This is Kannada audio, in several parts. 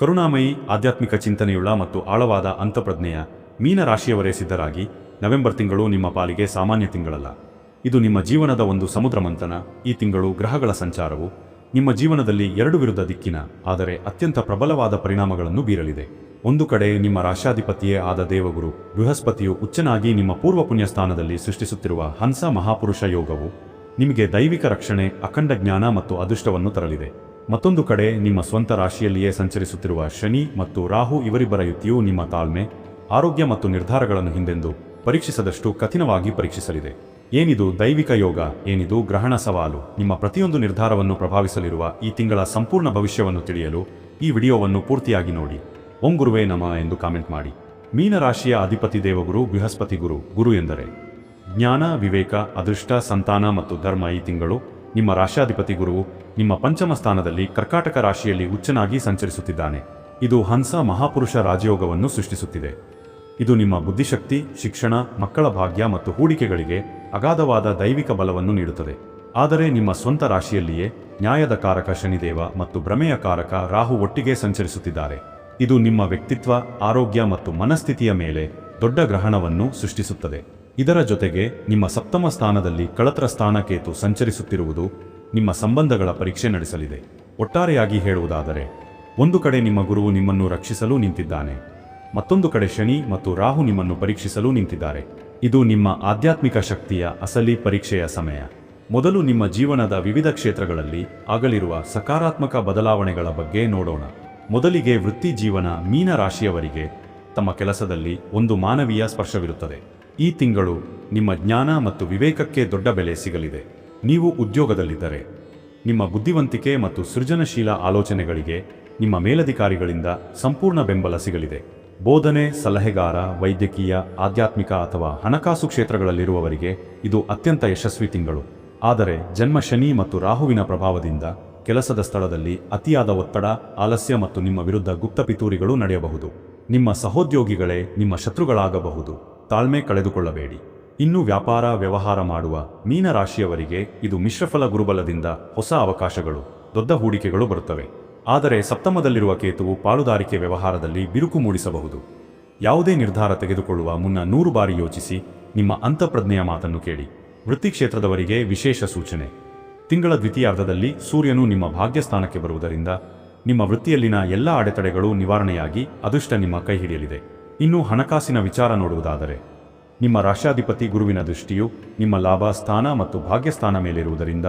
ಕರುಣಾಮಯಿ ಆಧ್ಯಾತ್ಮಿಕ ಚಿಂತನೆಯುಳ್ಳ ಮತ್ತು ಆಳವಾದ ಅಂತಪ್ರಜ್ಞೆಯ ಮೀನ ರಾಶಿಯವರೇ ಸಿದ್ಧರಾಗಿ ನವೆಂಬರ್ ತಿಂಗಳು ನಿಮ್ಮ ಪಾಲಿಗೆ ಸಾಮಾನ್ಯ ತಿಂಗಳಲ್ಲ. ಇದು ನಿಮ್ಮ ಜೀವನದ ಒಂದು ಸಮುದ್ರ ಮಂಥನ. ಈ ತಿಂಗಳು ಗ್ರಹಗಳ ಸಂಚಾರವು ನಿಮ್ಮ ಜೀವನದಲ್ಲಿ ಎರಡು ವಿರುದ್ಧ ದಿಕ್ಕಿನ, ಆದರೆ ಅತ್ಯಂತ ಪ್ರಬಲವಾದ ಪರಿಣಾಮಗಳನ್ನು ಬೀರಲಿದೆ. ಒಂದು ಕಡೆ ನಿಮ್ಮ ರಾಶಾಧಿಪತಿಯೇ ಆದ ದೇವಗುರು ಬೃಹಸ್ಪತಿಯು ಉಚ್ಚನಾಗಿ ನಿಮ್ಮ ಪೂರ್ವ ಪುಣ್ಯ ಸ್ಥಾನದಲ್ಲಿ ಸೃಷ್ಟಿಸುತ್ತಿರುವ ಹಂಸ ಮಹಾಪುರುಷ ಯೋಗವು ನಿಮಗೆ ದೈವಿಕ ರಕ್ಷಣೆ, ಅಖಂಡ ಜ್ಞಾನ ಮತ್ತು ಅದೃಷ್ಟವನ್ನು ತರಲಿದೆ. ಮತ್ತೊಂದು ಕಡೆ ನಿಮ್ಮ ಸ್ವಂತ ರಾಶಿಯಲ್ಲಿಯೇ ಸಂಚರಿಸುತ್ತಿರುವ ಶನಿ ಮತ್ತು ರಾಹು ಇವರಿಬ್ಬರ ಯುತಿಯು ನಿಮ್ಮ ತಾಳ್ಮೆ, ಆರೋಗ್ಯ ಮತ್ತು ನಿರ್ಧಾರಗಳನ್ನು ಹಿಂದೆಂದು ಪರೀಕ್ಷಿಸದಷ್ಟು ಕಠಿಣವಾಗಿ ಪರೀಕ್ಷಿಸಲಿದೆ. ಏನಿದು ದೈವಿಕ ಯೋಗ, ಏನಿದು ಗ್ರಹಣ ಸವಾಲು, ನಿಮ್ಮ ಪ್ರತಿಯೊಂದು ನಿರ್ಧಾರವನ್ನು ಪ್ರಭಾವಿಸಲಿರುವ ಈ ತಿಂಗಳ ಸಂಪೂರ್ಣ ಭವಿಷ್ಯವನ್ನು ತಿಳಿಯಲು ಈ ವಿಡಿಯೋವನ್ನು ಪೂರ್ತಿಯಾಗಿ ನೋಡಿ. ಓಂ ಗುರುವೇ ನಮ ಎಂದು ಕಾಮೆಂಟ್ ಮಾಡಿ. ಮೀನರಾಶಿಯ ಅಧಿಪತಿ ದೇವಗುರು, ಬೃಹಸ್ಪತಿ ಗುರು ಗುರು ಎಂದರೆ ಜ್ಞಾನ, ವಿವೇಕ, ಅದೃಷ್ಟ, ಸಂತಾನ ಮತ್ತು ಧರ್ಮ ಈ ತಿಂಗಳು ನಿಮ್ಮ ರಾಶ್ಯಾಧಿಪತಿ ಗುರು ನಿಮ್ಮ ಪಂಚಮ ಸ್ಥಾನದಲ್ಲಿ ಕರ್ಕಾಟಕ ರಾಶಿಯಲ್ಲಿ ಉಚ್ಚನಾಗಿ ಸಂಚರಿಸುತ್ತಿದ್ದಾನೆ. ಇದು ಹಂಸ ಮಹಾಪುರುಷ ರಾಜಯೋಗವನ್ನು ಸೃಷ್ಟಿಸುತ್ತಿದೆ. ಇದು ನಿಮ್ಮ ಬುದ್ಧಿಶಕ್ತಿ, ಶಿಕ್ಷಣ, ಮಕ್ಕಳ ಭಾಗ್ಯ ಮತ್ತು ಹೂಡಿಕೆಗಳಿಗೆ ಅಗಾಧವಾದ ದೈವಿಕ ಬಲವನ್ನು ನೀಡುತ್ತದೆ. ಆದರೆ ನಿಮ್ಮ ಸ್ವಂತ ರಾಶಿಯಲ್ಲಿಯೇ ನ್ಯಾಯದ ಕಾರಕ ಶನಿದೇವ ಮತ್ತು ಭ್ರಮೆಯ ಕಾರಕ ರಾಹು ಒಟ್ಟಿಗೆ ಸಂಚರಿಸುತ್ತಿದ್ದಾರೆ. ಇದು ನಿಮ್ಮ ವ್ಯಕ್ತಿತ್ವ, ಆರೋಗ್ಯ ಮತ್ತು ಮನಸ್ಥಿತಿಯ ಮೇಲೆ ದೊಡ್ಡ ಗ್ರಹಣವನ್ನು ಸೃಷ್ಟಿಸುತ್ತದೆ. ಇದರ ಜೊತೆಗೆ ನಿಮ್ಮ ಸಪ್ತಮ ಸ್ಥಾನದಲ್ಲಿ ಕಳತ್ರ ಸ್ಥಾನಕೇತು ಸಂಚರಿಸುತ್ತಿರುವುದು ನಿಮ್ಮ ಸಂಬಂಧಗಳ ಪರೀಕ್ಷೆ ನಡೆಸಲಿದೆ. ಒಟ್ಟಾರೆಯಾಗಿ ಹೇಳುವುದಾದರೆ, ಒಂದು ಕಡೆ ನಿಮ್ಮ ಗುರುವು ನಿಮ್ಮನ್ನು ರಕ್ಷಿಸಲು ನಿಂತಿದ್ದಾನೆ, ಮತ್ತೊಂದು ಕಡೆ ಶನಿ ಮತ್ತು ರಾಹು ನಿಮ್ಮನ್ನು ಪರೀಕ್ಷಿಸಲು ನಿಂತಿದ್ದಾರೆ. ಇದು ನಿಮ್ಮ ಆಧ್ಯಾತ್ಮಿಕ ಶಕ್ತಿಯ ಅಸಲಿ ಪರೀಕ್ಷೆಯ ಸಮಯ. ಮೊದಲು ನಿಮ್ಮ ಜೀವನದ ವಿವಿಧ ಕ್ಷೇತ್ರಗಳಲ್ಲಿ ಆಗಲಿರುವ ಸಕಾರಾತ್ಮಕ ಬದಲಾವಣೆಗಳ ಬಗ್ಗೆ ನೋಡೋಣ. ಮೊದಲಿಗೆ ವೃತ್ತಿ ಜೀವನ ಮೀನ ರಾಶಿಯವರಿಗೆ ತಮ್ಮ ಕೆಲಸದಲ್ಲಿ ಒಂದು ಮಾನವೀಯ ಸ್ಪರ್ಶವಿರುತ್ತದೆ. ಈ ತಿಂಗಳು ನಿಮ್ಮ ಜ್ಞಾನ ಮತ್ತು ವಿವೇಕಕ್ಕೆ ದೊಡ್ಡ ಬೆಲೆ ಸಿಗಲಿದೆ. ನೀವು ಉದ್ಯೋಗದಲ್ಲಿದ್ದರೆ, ನಿಮ್ಮ ಬುದ್ಧಿವಂತಿಕೆ ಮತ್ತು ಸೃಜನಶೀಲ ಆಲೋಚನೆಗಳಿಗೆ ನಿಮ್ಮ ಮೇಲಧಿಕಾರಿಗಳಿಂದ ಸಂಪೂರ್ಣ ಬೆಂಬಲ ಸಿಗಲಿದೆ. ಬೋಧನೆ, ಸಲಹೆಗಾರ, ವೈದ್ಯಕೀಯ, ಆಧ್ಯಾತ್ಮಿಕ ಅಥವಾ ಹಣಕಾಸು ಕ್ಷೇತ್ರಗಳಲ್ಲಿರುವವರಿಗೆ ಇದು ಅತ್ಯಂತ ಯಶಸ್ವಿ ತಿಂಗಳು. ಆದರೆ ಜನ್ಮ ಶನಿ ಮತ್ತು ರಾಹುವಿನ ಪ್ರಭಾವದಿಂದ ಕೆಲಸದ ಸ್ಥಳದಲ್ಲಿ ಅತಿಯಾದ ಒತ್ತಡ, ಆಲಸ್ಯ ಮತ್ತು ನಿಮ್ಮ ವಿರುದ್ಧ ಗುಪ್ತ ಪಿತೂರಿಗಳು ನಡೆಯಬಹುದು. ನಿಮ್ಮ ಸಹೋದ್ಯೋಗಿಗಳೇ ನಿಮ್ಮ ಶತ್ರುಗಳಾಗಬಹುದು. ತಾಳ್ಮೆ ಕಳೆದುಕೊಳ್ಳಬೇಡಿ. ಇನ್ನು ವ್ಯಾಪಾರ, ವ್ಯವಹಾರ ಮಾಡುವ ಮೀನರಾಶಿಯವರಿಗೆ ಇದು ಮಿಶ್ರಫಲ ಗುರುಬಲದಿಂದ ಹೊಸ ಅವಕಾಶಗಳು, ದೊಡ್ಡ ಹೂಡಿಕೆಗಳು ಬರುತ್ತವೆ. ಆದರೆ ಸಪ್ತಮದಲ್ಲಿರುವ ಕೇತುವು ಪಾಲುದಾರಿಕೆ ವ್ಯವಹಾರದಲ್ಲಿ ಬಿರುಕು ಮೂಡಿಸಬಹುದು. ಯಾವುದೇ ನಿರ್ಧಾರ ತೆಗೆದುಕೊಳ್ಳುವ ಮುನ್ನ ನೂರು ಬಾರಿ ಯೋಚಿಸಿ ನಿಮ್ಮ ಅಂತಃಪ್ರಜ್ಞೆಯ ಮಾತನ್ನು ಕೇಳಿ. ವೃತ್ತಿ ಕ್ಷೇತ್ರದವರಿಗೆ ವಿಶೇಷ ಸೂಚನೆ. ತಿಂಗಳ ದ್ವಿತೀಯಾರ್ಧದಲ್ಲಿ ಸೂರ್ಯನು ನಿಮ್ಮ ಭಾಗ್ಯಸ್ಥಾನಕ್ಕೆ ಬರುವುದರಿಂದ ನಿಮ್ಮ ವೃತ್ತಿಯಲ್ಲಿನ ಎಲ್ಲ ಅಡೆತಡೆಗಳು ನಿವಾರಣೆಯಾಗಿ ಅದೃಷ್ಟ ನಿಮ್ಮ ಕೈ ಹಿಡಿಯಲಿದೆ. ಇನ್ನು ಹಣಕಾಸಿನ ವಿಚಾರ ನೋಡುವುದಾದರೆ, ನಿಮ್ಮ ರಾಷ್ಟ್ರಾಧಿಪತಿ ಗುರುವಿನ ದೃಷ್ಟಿಯು ನಿಮ್ಮ ಲಾಭ, ಸ್ಥಾನ ಮತ್ತು ಭಾಗ್ಯಸ್ಥಾನ ಮೇಲಿರುವುದರಿಂದ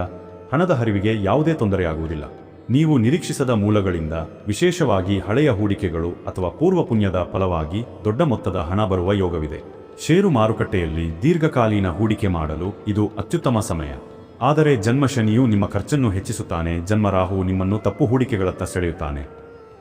ಹಣದ ಹರಿವಿಗೆ ಯಾವುದೇ ತೊಂದರೆಯಾಗುವುದಿಲ್ಲ. ನೀವು ನಿರೀಕ್ಷಿಸದ ಮೂಲಗಳಿಂದ ವಿಶೇಷವಾಗಿ ಹಳೆಯ ಹೂಡಿಕೆಗಳು ಅಥವಾ ಪೂರ್ವ ಪುಣ್ಯದ ಫಲವಾಗಿ ದೊಡ್ಡ ಮೊತ್ತದ ಹಣ ಬರುವ ಯೋಗವಿದೆ. ಷೇರು ಮಾರುಕಟ್ಟೆಯಲ್ಲಿ ದೀರ್ಘಕಾಲೀನ ಹೂಡಿಕೆ ಮಾಡಲು ಇದು ಅತ್ಯುತ್ತಮ ಸಮಯ. ಆದರೆ ಜನ್ಮಶನಿಯು ನಿಮ್ಮ ಖರ್ಚನ್ನು ಹೆಚ್ಚಿಸುತ್ತಾನೆ, ಜನ್ಮರಾಹು ನಿಮ್ಮನ್ನು ತಪ್ಪು ಹೂಡಿಕೆಗಳತ್ತ ಸೆಳೆಯುತ್ತಾನೆ.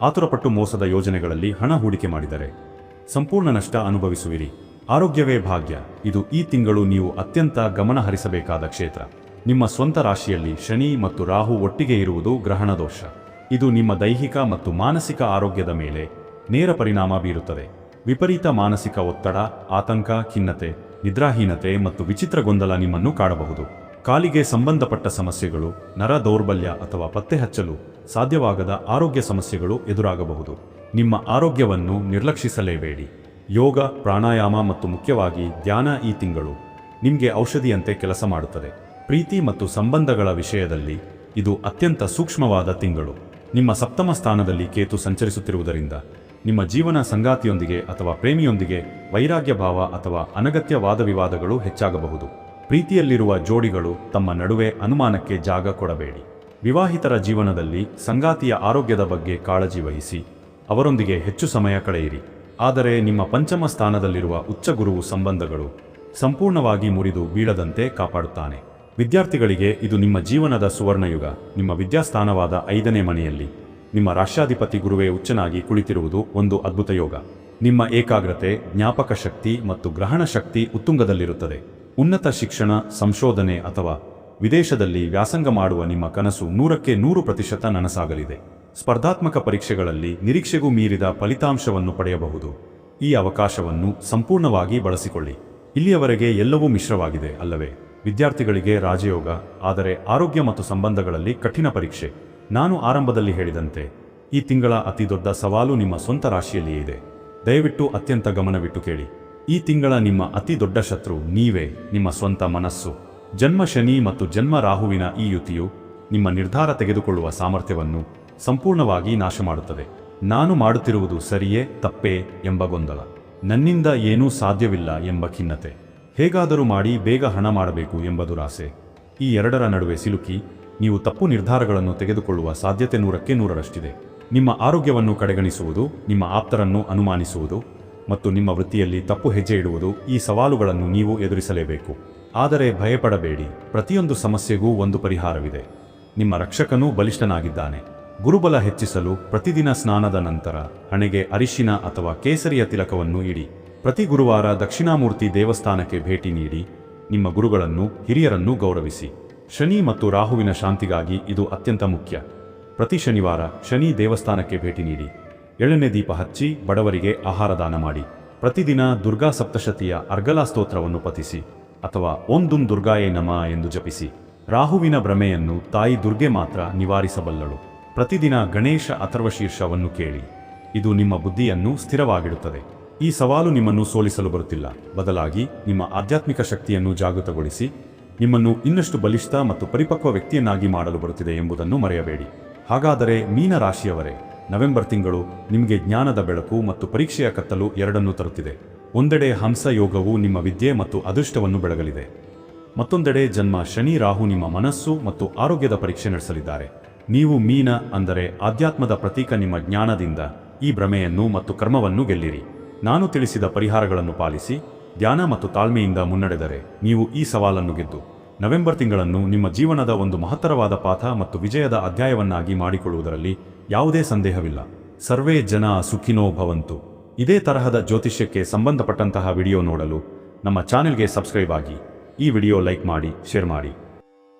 ಆತುರಪಟ್ಟು ಮೋಸದ ಯೋಜನೆಗಳಲ್ಲಿ ಹಣ ಹೂಡಿಕೆ ಮಾಡಿದರೆ ಸಂಪೂರ್ಣ ನಷ್ಟ ಅನುಭವಿಸುವಿರಿ. ಆರೋಗ್ಯವೇ ಭಾಗ್ಯ. ಇದು ಈ ತಿಂಗಳು ನೀವು ಅತ್ಯಂತ ಗಮನಹರಿಸಬೇಕಾದ ಕ್ಷೇತ್ರ. ನಿಮ್ಮ ಸ್ವಂತ ರಾಶಿಯಲ್ಲಿ ಶನಿ ಮತ್ತು ರಾಹು ಒಟ್ಟಿಗೆ ಇರುವುದು ಗ್ರಹಣ ದೋಷ. ಇದು ನಿಮ್ಮ ದೈಹಿಕ ಮತ್ತು ಮಾನಸಿಕ ಆರೋಗ್ಯದ ಮೇಲೆ ನೇರ ಪರಿಣಾಮ ಬೀರುತ್ತದೆ. ವಿಪರೀತ ಮಾನಸಿಕ ಒತ್ತಡ, ಆತಂಕ, ಖಿನ್ನತೆ, ನಿದ್ರಾಹೀನತೆ ಮತ್ತು ವಿಚಿತ್ರ ಗೊಂದಲ ನಿಮ್ಮನ್ನು ಕಾಡಬಹುದು. ಕಾಲಿಗೆ ಸಂಬಂಧಪಟ್ಟ ಸಮಸ್ಯೆಗಳು, ನರ ದೌರ್ಬಲ್ಯ ಅಥವಾ ಪತ್ತೆ ಹಚ್ಚಲು ಸಾಧ್ಯವಾಗದ ಆರೋಗ್ಯ ಸಮಸ್ಯೆಗಳು ಎದುರಾಗಬಹುದು. ನಿಮ್ಮ ಆರೋಗ್ಯವನ್ನು ನಿರ್ಲಕ್ಷಿಸಲೇಬೇಡಿ. ಯೋಗ, ಪ್ರಾಣಾಯಾಮ ಮತ್ತು ಮುಖ್ಯವಾಗಿ ಧ್ಯಾನ ಈ ತಿಂಗಳು ನಿಮಗೆ ಔಷಧಿಯಂತೆ ಕೆಲಸ ಮಾಡುತ್ತದೆ. ಪ್ರೀತಿ ಮತ್ತು ಸಂಬಂಧಗಳ ವಿಷಯದಲ್ಲಿ ಇದು ಅತ್ಯಂತ ಸೂಕ್ಷ್ಮವಾದ ತಿಂಗಳು. ನಿಮ್ಮ ಸಪ್ತಮ ಸ್ಥಾನದಲ್ಲಿ ಕೇತು ಸಂಚರಿಸುತ್ತಿರುವುದರಿಂದ ನಿಮ್ಮ ಜೀವನ ಸಂಗಾತಿಯೊಂದಿಗೆ ಅಥವಾ ಪ್ರೇಮಿಯೊಂದಿಗೆ ವೈರಾಗ್ಯ ಭಾವ ಅಥವಾ ಅನಗತ್ಯ ವಾದವಿವಾದಗಳು ಹೆಚ್ಚಾಗಬಹುದು. ಪ್ರೀತಿಯಲ್ಲಿರುವ ಜೋಡಿಗಳು ತಮ್ಮ ನಡುವೆ ಅನುಮಾನಕ್ಕೆ ಜಾಗ ಕೊಡಬೇಡಿ. ವಿವಾಹಿತರ ಜೀವನದಲ್ಲಿ ಸಂಗಾತಿಯ ಆರೋಗ್ಯದ ಬಗ್ಗೆ ಕಾಳಜಿ ವಹಿಸಿ. ಅವರೊಂದಿಗೆ ಹೆಚ್ಚು ಸಮಯ ಕಳೆಯಿರಿ. ಆದರೆ ನಿಮ್ಮ ಪಂಚಮ ಸ್ಥಾನದಲ್ಲಿರುವ ಉಚ್ಚ ಗುರುವು ಸಂಬಂಧಗಳು ಸಂಪೂರ್ಣವಾಗಿ ಮುರಿದು ಬೀಳದಂತೆ ಕಾಪಾಡುತ್ತಾನೆ. ವಿದ್ಯಾರ್ಥಿಗಳಿಗೆ ಇದು ನಿಮ್ಮ ಜೀವನದ ಸುವರ್ಣಯುಗ. ನಿಮ್ಮ ವಿದ್ಯಾಸ್ಥಾನವಾದ ಐದನೇ ಮನೆಯಲ್ಲಿ ನಿಮ್ಮ ರಾಷ್ಟ್ರಾಧಿಪತಿ ಗುರುವೇ ಉಚ್ಚನಾಗಿ ಕುಳಿತಿರುವುದು ಒಂದು ಅದ್ಭುತ ಯೋಗ. ನಿಮ್ಮ ಏಕಾಗ್ರತೆ, ಜ್ಞಾಪಕ ಶಕ್ತಿ ಮತ್ತು ಗ್ರಹಣ ಶಕ್ತಿ ಉತ್ತುಂಗದಲ್ಲಿರುತ್ತದೆ. ಉನ್ನತ ಶಿಕ್ಷಣ, ಸಂಶೋಧನೆ ಅಥವಾ ವಿದೇಶದಲ್ಲಿ ವ್ಯಾಸಂಗ ಮಾಡುವ ನಿಮ್ಮ ಕನಸು ನೂರಕ್ಕೆ ನೂರು ಪ್ರತಿಶತ ನನಸಾಗಲಿದೆ. ಸ್ಪರ್ಧಾತ್ಮಕ ಪರೀಕ್ಷೆಗಳಲ್ಲಿ ನಿರೀಕ್ಷೆಗೂ ಮೀರಿದ ಫಲಿತಾಂಶವನ್ನು ಪಡೆಯಬಹುದು. ಈ ಅವಕಾಶವನ್ನು ಸಂಪೂರ್ಣವಾಗಿ ಬಳಸಿಕೊಳ್ಳಿ. ಇಲ್ಲಿಯವರೆಗೆ ಎಲ್ಲವೂ ಮಿಶ್ರವಾಗಿದೆ ಅಲ್ಲವೇ? ವಿದ್ಯಾರ್ಥಿಗಳಿಗೆ ರಾಜಯೋಗ, ಆದರೆ ಆರೋಗ್ಯ ಮತ್ತು ಸಂಬಂಧಗಳಲ್ಲಿ ಕಠಿಣ ಪರೀಕ್ಷೆ. ನಾನು ಆರಂಭದಲ್ಲಿ ಹೇಳಿದಂತೆ, ಈ ತಿಂಗಳ ಅತಿದೊಡ್ಡ ಸವಾಲು ನಿಮ್ಮ ಸ್ವಂತ ರಾಶಿಯಲ್ಲಿಯೇ ಇದೆ. ದಯವಿಟ್ಟು ಅತ್ಯಂತ ಗಮನವಿಟ್ಟು ಕೇಳಿ. ಈ ತಿಂಗಳ ನಿಮ್ಮ ಅತಿ ದೊಡ್ಡ ಶತ್ರು ನೀವೇ, ನಿಮ್ಮ ಸ್ವಂತ ಮನಸ್ಸು. ಜನ್ಮ ಶನಿ ಮತ್ತು ಜನ್ಮ ರಾಹುವಿನ ಈ ಯುತಿಯು ನಿಮ್ಮ ನಿರ್ಧಾರ ತೆಗೆದುಕೊಳ್ಳುವ ಸಾಮರ್ಥ್ಯವನ್ನು ಸಂಪೂರ್ಣವಾಗಿ ನಾಶ ಮಾಡುತ್ತದೆ ನಾನು ಮಾಡುತ್ತಿರುವುದು ಸರಿಯೇ, ತಪ್ಪೇ ಎಂಬ ಗೊಂದಲ. ನನ್ನಿಂದ ಏನೂ ಸಾಧ್ಯವಿಲ್ಲ ಎಂಬ ಖಿನ್ನತೆ. ಹೇಗಾದರೂ ಮಾಡಿ ಬೇಗ ಹಣ ಮಾಡಬೇಕು ಎಂಬ ದುರಾಸೆ. ಈ ಎರಡರ ನಡುವೆ ಸಿಲುಕಿ, ನೀವು ತಪ್ಪು ನಿರ್ಧಾರಗಳನ್ನು ತೆಗೆದುಕೊಳ್ಳುವ ಸಾಧ್ಯತೆ ನೂರಕ್ಕೆ ನೂರರಷ್ಟಿದೆ. ನಿಮ್ಮ ಆರೋಗ್ಯವನ್ನು ಕಡೆಗಣಿಸುವುದು, ನಿಮ್ಮ ಆಪ್ತರನ್ನು ಅನುಮಾನಿಸುವುದು ಮತ್ತು ನಿಮ್ಮ ವೃತ್ತಿಯಲ್ಲಿ ತಪ್ಪು ಹೆಜ್ಜೆ ಇಡುವುದು ಈ ಸವಾಲುಗಳನ್ನು ನೀವು ಎದುರಿಸಲೇಬೇಕು. ಆದರೆ ಭಯಪಡಬೇಡಿ. ಪ್ರತಿಯೊಂದು ಸಮಸ್ಯೆಗೂ ಒಂದು ಪರಿಹಾರವಿದೆ. ನಿಮ್ಮ ರಕ್ಷಕನೂ ಬಲಿಷ್ಠನಾಗಿದ್ದಾನೆ. ಗುರುಬಲ ಹೆಚ್ಚಿಸಲು ಪ್ರತಿದಿನ ಸ್ನಾನದ ನಂತರ ಹಣೆಗೆ ಅರಿಶಿನ ಅಥವಾ ಕೇಸರಿಯ ತಿಲಕವನ್ನು ಇಡಿ. ಪ್ರತಿ ಗುರುವಾರ ದಕ್ಷಿಣಾಮೂರ್ತಿ ದೇವಸ್ಥಾನಕ್ಕೆ ಭೇಟಿ ನೀಡಿ. ನಿಮ್ಮ ಗುರುಗಳನ್ನು, ಹಿರಿಯರನ್ನು ಗೌರವಿಸಿ. ಶನಿ ಮತ್ತು ರಾಹುವಿನ ಶಾಂತಿಗಾಗಿ ಇದು ಅತ್ಯಂತ ಮುಖ್ಯ. ಪ್ರತಿ ಶನಿವಾರ ಶನಿ ದೇವಸ್ಥಾನಕ್ಕೆ ಭೇಟಿ ನೀಡಿ. ಎಳನೆ ದೀಪ ಹಚ್ಚಿ ಬಡವರಿಗೆ ಆಹಾರ ದಾನ ಮಾಡಿ. ಪ್ರತಿದಿನ ದುರ್ಗಾ ಸಪ್ತಶತಿಯ ಅರ್ಗಲಾ ಸ್ತೋತ್ರವನ್ನು ಪತಿಸಿ ಅಥವಾ ಓಂ ದುಂ ದುರ್ಗಾಯೇ ನಮ ಎಂದು ಜಪಿಸಿ. ರಾಹುವಿನ ಭ್ರಮೆಯನ್ನು ತಾಯಿ ದುರ್ಗೆ ಮಾತ್ರ ನಿವಾರಿಸಬಲ್ಲಳು. ಪ್ರತಿದಿನ ಗಣೇಶ ಅಥರ್ವಶೀರ್ಷವನ್ನು ಕೇಳಿ, ಇದು ನಿಮ್ಮ ಬುದ್ಧಿಯನ್ನು ಸ್ಥಿರವಾಗಿಡುತ್ತದೆ. ಈ ಸವಾಲು ನಿಮ್ಮನ್ನು ಸೋಲಿಸಲು ಬರುತ್ತಿಲ್ಲ. ಬದಲಾಗಿ, ನಿಮ್ಮ ಆಧ್ಯಾತ್ಮಿಕ ಶಕ್ತಿಯನ್ನು ಜಾಗೃತಗೊಳಿಸಿ, ನಿಮ್ಮನ್ನು ಇನ್ನಷ್ಟು ಬಲಿಷ್ಠ ಮತ್ತು ಪರಿಪಕ್ವ ವ್ಯಕ್ತಿಯನ್ನಾಗಿ ಮಾಡಲು ಬರುತ್ತಿದೆ ಎಂಬುದನ್ನು ಮರೆಯಬೇಡಿ. ಹಾಗಾದರೆ ಮೀನ ರಾಶಿಯವರೇ, ನವೆಂಬರ್ ತಿಂಗಳು ನಿಮಗೆ ಜ್ಞಾನದ ಬೆಳಕು ಮತ್ತು ಪರೀಕ್ಷೆಯ ಕತ್ತಲು ಎರಡನ್ನೂ ತರುತ್ತಿದೆ. ಒಂದೆಡೆ ಹಂಸ ಯೋಗವು ನಿಮ್ಮ ವಿದ್ಯೆ ಮತ್ತು ಅದೃಷ್ಟವನ್ನು ಬೆಳಗಲಿದೆ. ಮತ್ತೊಂದೆಡೆ ಜನ್ಮ ಶನಿ ರಾಹು ನಿಮ್ಮ ಮನಸ್ಸು ಮತ್ತು ಆರೋಗ್ಯದ ಪರೀಕ್ಷೆ ನಡೆಸಲಿದ್ದಾರೆ. ನೀವು ಮೀನ ಅಂದರೆ ಆಧ್ಯಾತ್ಮದ ಪ್ರತೀಕ ನಿಮ್ಮ ಜ್ಞಾನದಿಂದ ಈ ಭ್ರಮೆಯನ್ನು ಮತ್ತು ಕರ್ಮವನ್ನು ಗೆಲ್ಲಿರಿ. ನಾನು ತಿಳಿಸಿದ ಪರಿಹಾರಗಳನ್ನು ಪಾಲಿಸಿ, ಧ್ಯಾನ ಮತ್ತು ತಾಳ್ಮೆಯಿಂದ ಮುನ್ನಡೆದರೆ ನೀವು ಈ ಸವಾಲನ್ನು ಗೆದ್ದು, ನವೆಂಬರ್ ತಿಂಗಳನ್ನು ನಿಮ್ಮ ಜೀವನದ ಒಂದು ಮಹತ್ತರವಾದ ಪಾಠ ಮತ್ತು ವಿಜಯದ ಅಧ್ಯಾಯವನ್ನಾಗಿ ಮಾಡಿಕೊಳ್ಳುವುದರಲ್ಲಿ ಯಾವುದೇ ಸಂದೇಹವಿಲ್ಲ. ಸರ್ವೇ ಜನ ಸುಖಿನೋ ಭವಂತು. ಇದೇ ತರಹದ ಜ್ಯೋತಿಷ್ಯಕ್ಕೆ ಸಂಬಂಧಪಟ್ಟಂತಹ ವಿಡಿಯೋ ನೋಡಲು ನಮ್ಮ ಚಾನೆಲ್ಗೆ ಸಬ್ಸ್ಕ್ರೈಬ್ ಆಗಿ, ಈ ವಿಡಿಯೋ ಲೈಕ್ ಮಾಡಿ, ಶೇರ್ ಮಾಡಿ.